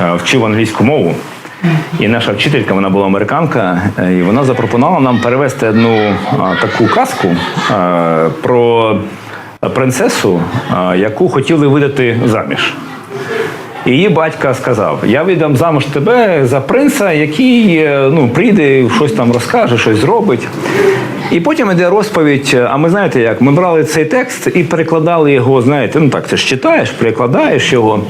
е, вчив англійську мову. І наша вчителька, вона була американка, е, і вона запропонувала нам перевести одну е, таку казку про принцесу, яку хотіли видати заміж. Її батька сказав: Я віддам замуж тебе за принца, який е, ну, прийде, щось там розкаже, щось зробить. І потім іде розповідь. А ми знаєте як? Ми брали цей текст і перекладали його, знаєте, ну так, це ж читаєш, перекладаєш його.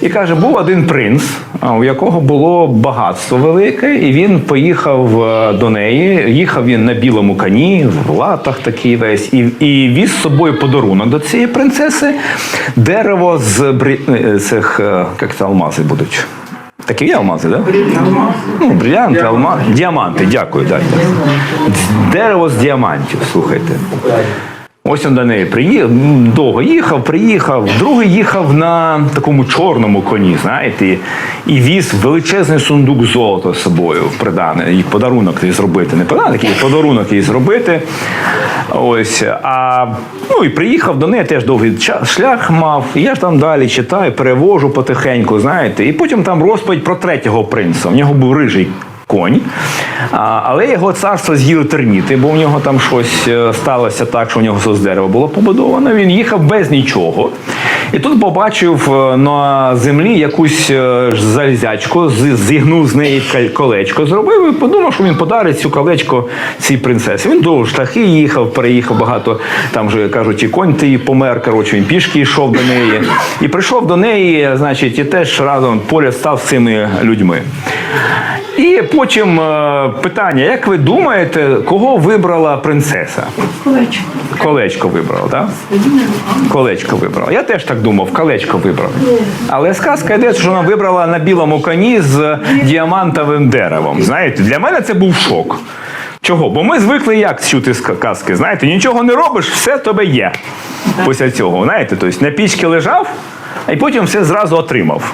І каже, був один принц, у якого було багатство велике, і він поїхав е, до неї. Їхав він на білому коні, в латах такий весь, і, і віз з собою подарунок до цієї принцеси. Дерево з брі... е, цих, е, як це алмази будуть. Такі є алмази, так? Да? Ну, брилянти, алмази. Діаманти, дякую, дайте. Дерево з діамантів, слухайте. Ось він до неї приїхав, довго їхав, приїхав. Другий їхав на такому чорному коні, знаєте, і віз величезний сундук золота з собою придане, і подарунок їй зробити. Не подарунок, який подарунок їй зробити. Ось. А, ну і приїхав до неї, теж довгий шлях мав. І я ж там далі читаю, перевожу потихеньку, знаєте. І потім там розповідь про третього принца. У нього був рижий конь. Але його царство з'їли терміти, бо в нього там щось е, сталося так, що в нього все з дерева було побудовано. Він їхав без нічого. І тут побачив е, на землі якусь е, залізячку, зігнув з неї колечко, зробив і подумав, що він подарить цю колечко цій принцесі. Він довго шляхи їхав, переїхав багато. Там же кажуть, і конь ти помер. Коротше, він пішки йшов до неї. І прийшов до неї, значить, і теж разом поряд став з цими людьми. І потім е, питання: як ви думаєте, кого вибрала принцеса? Колечко. Колечко вибрала, так? Колечко вибрала. Я теж так думав, колечко вибрав. Але сказка йде, що вона вибрала на білому коні з діамантовим деревом. Знаєте, для мене це був шок. Чого? Бо ми звикли як чути сказки, казки. Знаєте, нічого не робиш, все в тебе є. Після цього. Знаєте, тобто на пічці лежав, а потім все зразу отримав.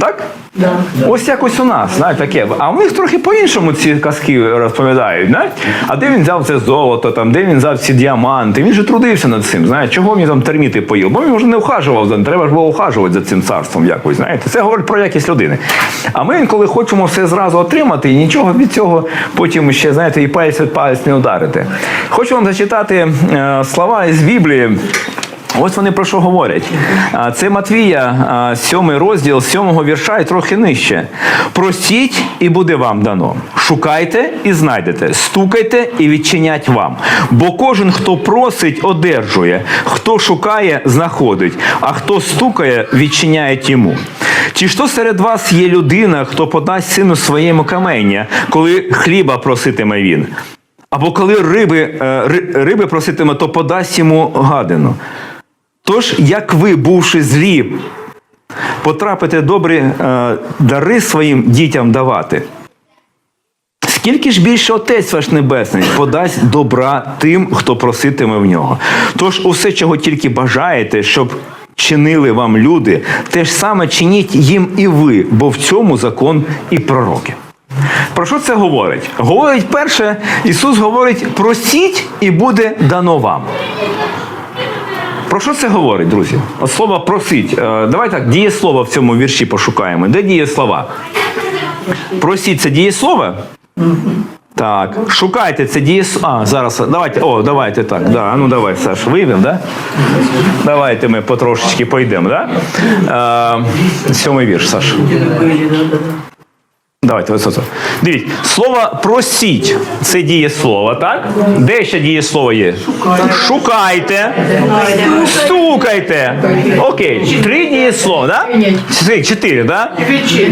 Так? Да. Ось якось у нас, знаєте, таке. А у них трохи по-іншому ці казки розповідають. Не? А де він взяв це золото, там, де він взяв ці діаманти? Він же трудився над цим. Знаєте, чого він там терміти поїв? Бо він вже не ухажував за ним, треба ж було ухажувати за цим царством якось. Знаєте, це говорить про якість людини. А ми інколи хочемо все зразу отримати, і нічого від цього потім ще, знаєте, і палець від палець не ударити. Хочу вам зачитати е, слова із Біблії. Ось вони про що говорять. Це Матвія, сьомий розділ, сьомого вірша і трохи нижче. Просіть, і буде вам дано. Шукайте і знайдете, стукайте і відчинять вам. Бо кожен, хто просить, одержує, хто шукає, знаходить, а хто стукає, відчиняють йому. Чи то серед вас є людина, хто подасть сину своєму камення, коли хліба проситиме він? Або коли риби, е, риби проситиме, то подасть йому гадину. Тож, як ви, бувши злі, потрапите добрі е, дари своїм дітям давати, скільки ж більше Отець ваш Небесний подасть добра тим, хто проситиме в нього. Тож усе, чого тільки бажаєте, щоб чинили вам люди, те ж саме чиніть їм і ви, бо в цьому закон і пророки. Про що це говорить? Говорить перше, Ісус говорить: просіть і буде дано вам. Про що це говорить, друзі? От слово просить. Е, Давай так, дієслово в цьому вірші пошукаємо. Де дієслова? Просіть це дієслово? Так. Шукайте це дієслово. А, зараз. Давайте. О, давайте так. Да. Ну давай, Саш, вийдемо, да? Давайте ми потрошечки пойдемо, да? Е, сьомий вірш, Саш. Давайте, ось. Дивіться, слово просіть це дієслово, так? Де ще дієслово є? Шукайте. Стукайте. Окей, три дієслова, да? Три, чотири, да?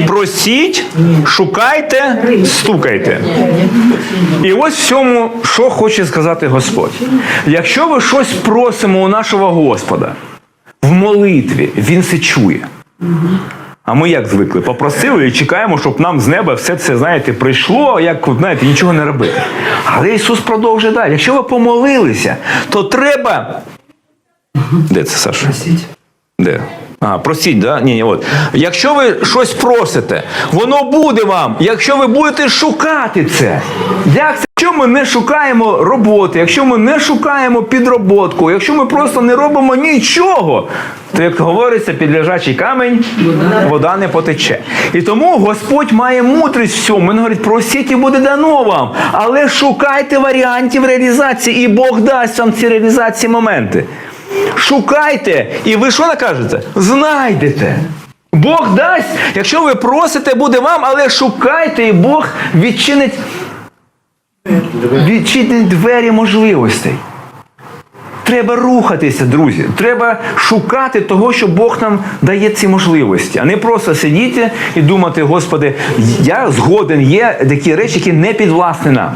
Просіть, шукайте, стукайте. І ось в цьому, що хоче сказати Господь. Якщо ви щось просимо у нашого Господа в молитві, Він це чує. А ми як звикли? Попросили і чекаємо, щоб нам з неба все це, знаєте, прийшло, як, знаєте, нічого не робити. Але Ісус продовжує далі. Якщо ви помолилися, то треба. Де це, Саша? Де? А, просіть, да? Ні, ні, от. Якщо ви щось просите, воно буде вам, якщо ви будете шукати це. Як це? Якщо ми не шукаємо роботи, якщо ми не шукаємо підроботку, якщо ми просто не робимо нічого, то як говориться, під лежачий камінь вода не потече. І тому Господь має мудрість в цьому. Він говорить, просіть і буде дано вам. Але шукайте варіантів реалізації, і Бог дасть вам ці реалізації моменти. Шукайте, і ви що накажете? Знайдете. Бог дасть, якщо ви просите, буде вам, але шукайте, і Бог відчинить, відчинить двері можливостей. Треба рухатися, друзі. Треба шукати того, що Бог нам дає ці можливості, а не просто сидіти і думати, Господи, я згоден, є такі речі, які не підвласні нам.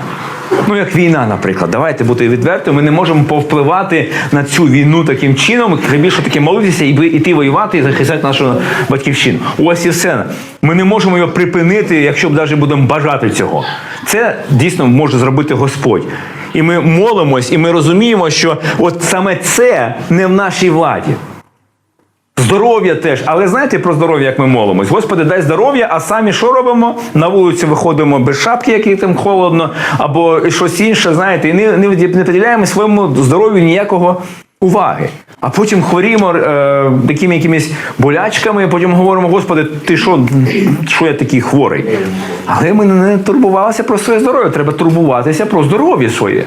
Ну, як війна, наприклад. Давайте бути відвертими, ми не можемо повпливати на цю війну таким чином, більше таки молитися і йти воювати і захищати нашу батьківщину. Ось і все. Ми не можемо його припинити, якщо б навіть будемо бажати цього. Це дійсно може зробити Господь. І ми молимось, і ми розуміємо, що от саме це не в нашій владі. Здоров'я теж. Але знаєте про здоров'я, як ми молимось? Господи, дай здоров'я, а самі що робимо? На вулицю виходимо без шапки, який там холодно, або щось інше, знаєте, і не, не, не приділяємо своєму здоров'ю ніякого уваги. А потім хворіємо е, такими якимись болячками, потім говоримо, Господи, ти що, що я такий хворий? Але ми не турбувалися про своє здоров'я. Треба турбуватися про здоров'я своє.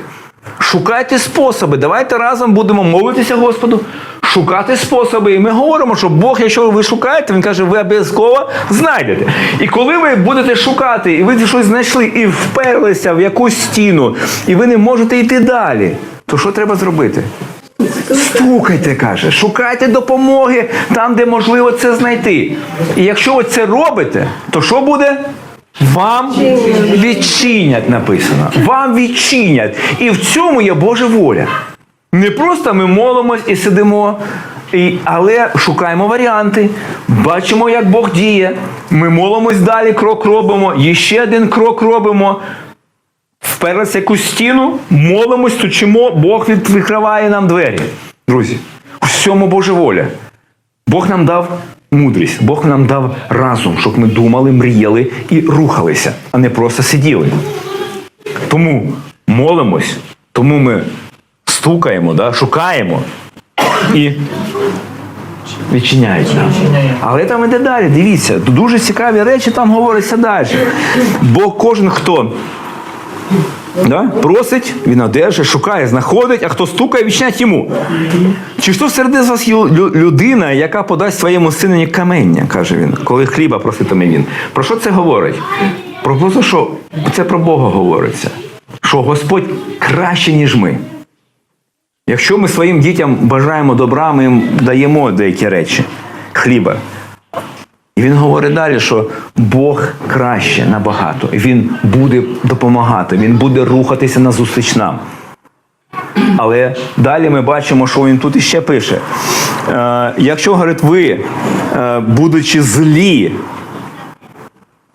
Шукайте способи. Давайте разом будемо молитися Господу, шукати способи. І ми говоримо, що Бог, якщо ви шукаєте, Він каже, ви обов'язково знайдете. І коли ви будете шукати, і ви щось знайшли, і вперлися в якусь стіну, і ви не можете йти далі, то що треба зробити? Стукайте, каже, шукайте допомоги там, де можливо це знайти. І якщо ви це робите, то що буде? Вам відчинять написано. Вам відчинять. І в цьому є Божа воля. Не просто ми молимось і сидимо, і, але шукаємо варіанти, бачимо, як Бог діє. Ми молимось далі, крок робимо, і ще один крок робимо. Вперлися якусь стіну, молимось, стучимо, Бог відкриває нам двері. Друзі, у всьому Божа воля. Бог нам дав мудрість, Бог нам дав разум, щоб ми думали, мріяли і рухалися, а не просто сиділи. Тому молимось, тому ми стукаємо, да, шукаємо і відчиняють нам. Але там іде далі. Дивіться, дуже цікаві речі там говориться далі. Бо кожен хто. Да? Просить, він одержить, шукає, знаходить, а хто стукає, відчинять йому. Чи що серед вас є людина, яка подасть своєму синові камення, каже він, коли хліба проситиме він. Про що це говорить? Про що це про Бога говориться. Що Господь краще, ніж ми. Якщо ми своїм дітям бажаємо добра, ми їм даємо деякі речі хліба. І він говорить далі, що Бог краще набагато. Він буде допомагати, він буде рухатися назустріч нам. Але далі ми бачимо, що він тут іще пише. Е, якщо, говорить, ви, е, будучи злі,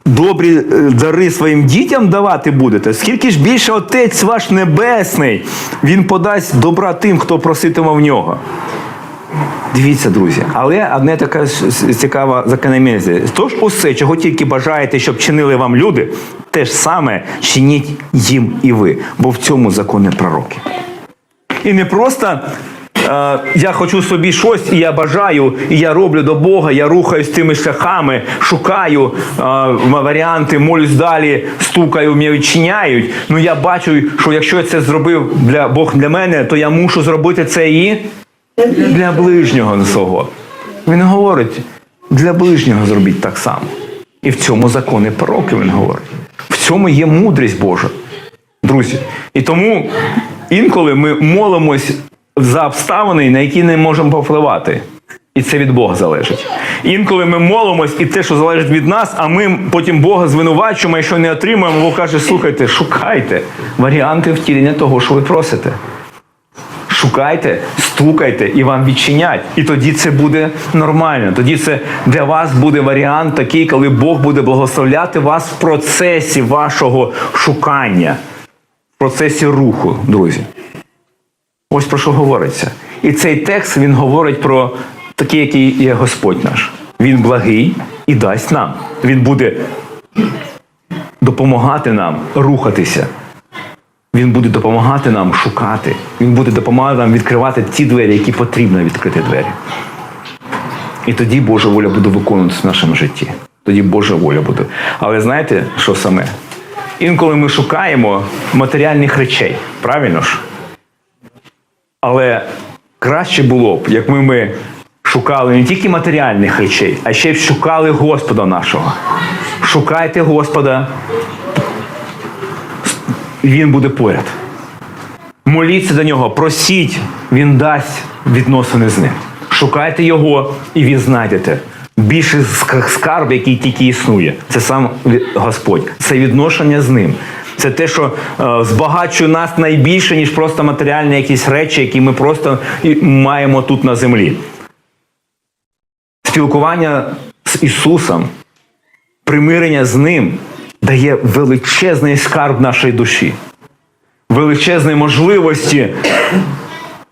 добрі е, дари своїм дітям давати будете, скільки ж більше Отець ваш Небесний, Він подасть добра тим, хто проситиме в нього. Дивіться, друзі, але одне така цікава закономірність. Тож усе, чого тільки бажаєте, щоб чинили вам люди, те ж саме чиніть їм і ви, бо в цьому закони пророки. І не просто е, я хочу собі щось, і я бажаю, і я роблю до Бога, я рухаюсь тими шляхами, шукаю е, варіанти, молюсь далі, стукаю, мене відчиняють. Ну я бачу, що якщо я це зробив для Бог для мене, то я мушу зробити це і для ближнього свого. Він говорить, для ближнього зробіть так само. І в цьому закони пророки він говорить. В цьому є мудрість Божа. Друзі. І тому інколи ми молимось за обставини, на які не можемо повпливати. І це від Бога залежить. Інколи ми молимось, і те, що залежить від нас, а ми потім Бога звинувачуємо, якщо не отримуємо, Бог каже, слухайте, шукайте варіанти втілення того, що ви просите. Шукайте, стукайте і вам відчинять. І тоді це буде нормально. Тоді це для вас буде варіант такий, коли Бог буде благословляти вас в процесі вашого шукання, в процесі руху, друзі. Ось про що говориться. І цей текст він говорить про такий, який є Господь наш. Він благий і дасть нам. Він буде допомагати нам рухатися. Він буде допомагати нам шукати. Він буде допомагати нам відкривати ті двері, які потрібно відкрити двері. І тоді Божа воля буде виконуватися в нашому житті. Тоді Божа воля буде. Але знаєте, що саме? Інколи ми шукаємо матеріальних речей, правильно ж? Але краще було б, якби ми шукали не тільки матеріальних речей, а ще й шукали Господа нашого. Шукайте Господа, Він буде поряд. Моліться до нього, просіть, він дасть відносини з ним. Шукайте його, і він знайдете. Більший скарб, який тільки існує, це сам Господь, це відношення з ним. Це те, що е, збагачує нас найбільше, ніж просто матеріальні якісь речі, які ми просто маємо тут на землі. Спілкування з Ісусом, примирення з Ним дає величезний скарб нашої душі величезні можливості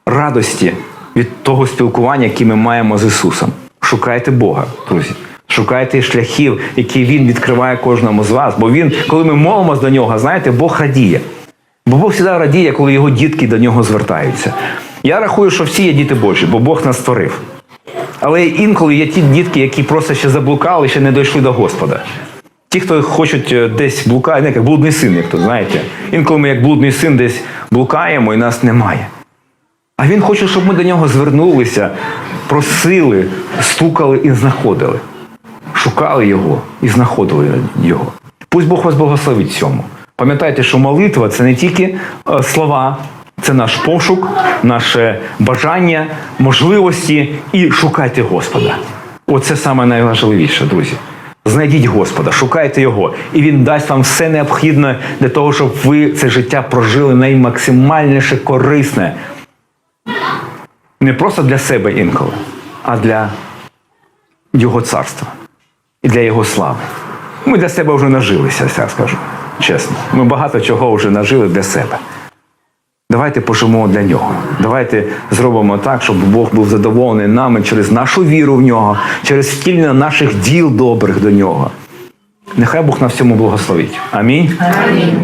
радості від того спілкування, яке ми маємо з Ісусом. Шукайте Бога, друзі. Шукайте шляхів, які Він відкриває кожному з вас. Бо Він, коли ми молимося до нього, знаєте, Бог радіє. Бо Бог завжди радіє, коли його дітки до нього звертаються. Я рахую, що всі є діти Божі, бо Бог нас створив. Але інколи є ті дітки, які просто ще заблукали, ще не дійшли до Господа. Ті, хто хочуть е, десь блукати, не як блудний син, як то знаєте. Інколи ми як блудний син десь блукаємо і нас немає. А він хоче, щоб ми до нього звернулися, просили, стукали і знаходили. Шукали його і знаходили його. Пусть Бог вас благословить цьому. Пам'ятайте, що молитва це не тільки е, слова, це наш пошук, наше бажання, можливості і шукайте Господа. Оце саме найважливіше, друзі. Знайдіть Господа, шукайте Його, і Він дасть вам все необхідне для того, щоб ви це життя прожили наймаксимальніше корисне. Не просто для себе інколи, а для Його царства і для Його слави. Ми для себе вже нажилися, я скажу чесно. Ми багато чого вже нажили для себе. Давайте пожимо для нього. Давайте зробимо так, щоб Бог був задоволений нами через нашу віру в нього, через втілення наших діл добрих до нього. Нехай Бог на всьому благословить. Амінь. Амінь.